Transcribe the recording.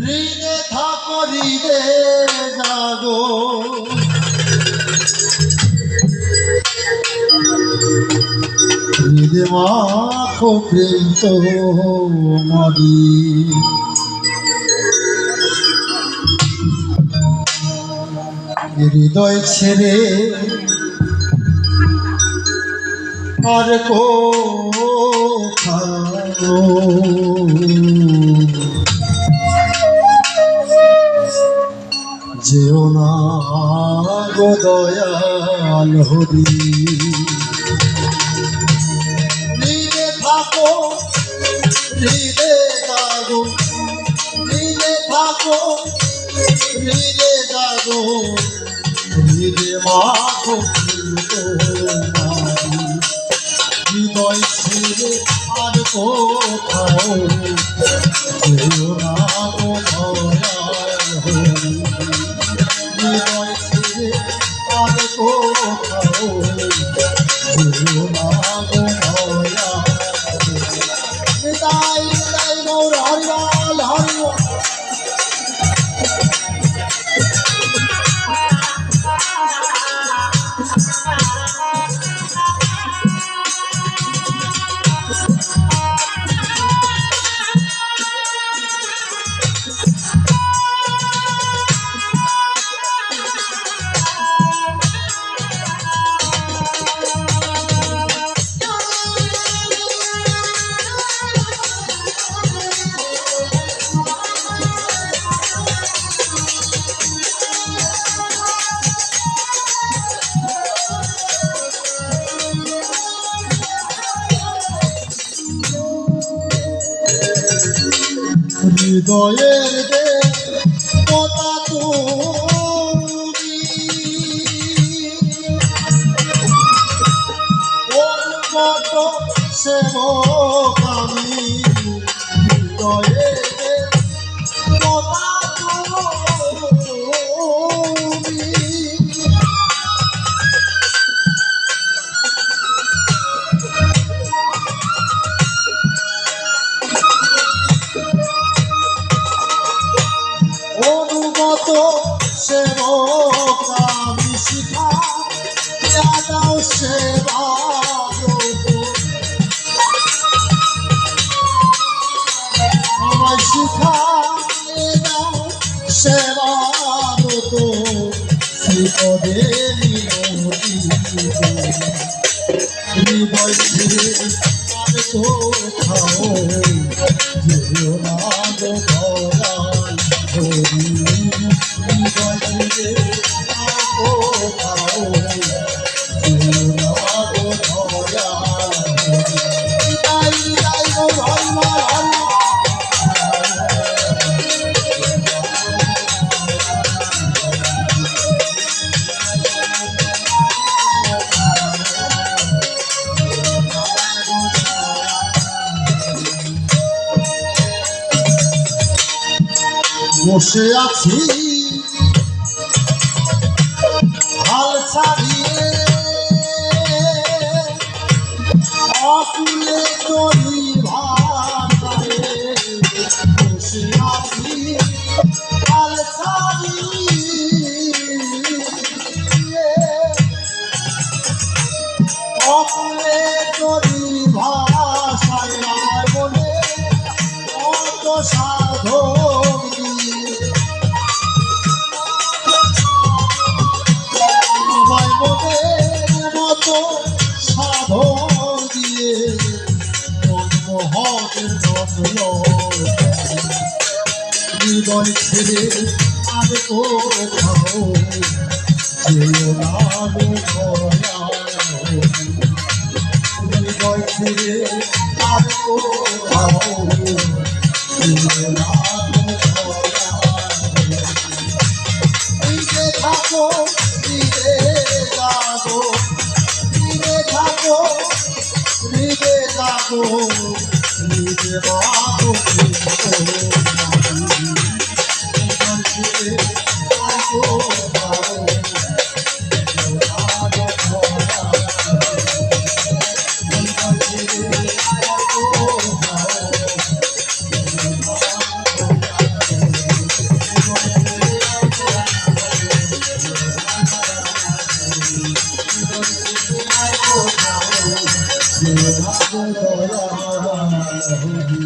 হৃদে থাকো হৃদে জাগো। হৃদে মাখো হৃদয় ছেড়ে আর যেও না গো দয়াল হরি। হৃদে থাকো হৃদে জাগো হৃদে থাকো হৃদে জাগো হৃদে মাখো কোথাও যেও না ছেড়ে আর কোথাও হৃদয়ের কথা তুমি কত সেবক সেবা তো শ্রীপদে হৃদয় ছেড়ে আর কোথাও যেও না গো হৃদয় ছেড়ে বসে আছি। হাল ছাড়িয়ে অকুলে তরি সাধন দিয়ে মনমোহনের বদল হৃদয় ছেড়ে আর কোথাও যেও না হৃদয় ছেড়ে আর কোথাও যাব নিজে বাবো থাকো দয়াল হরি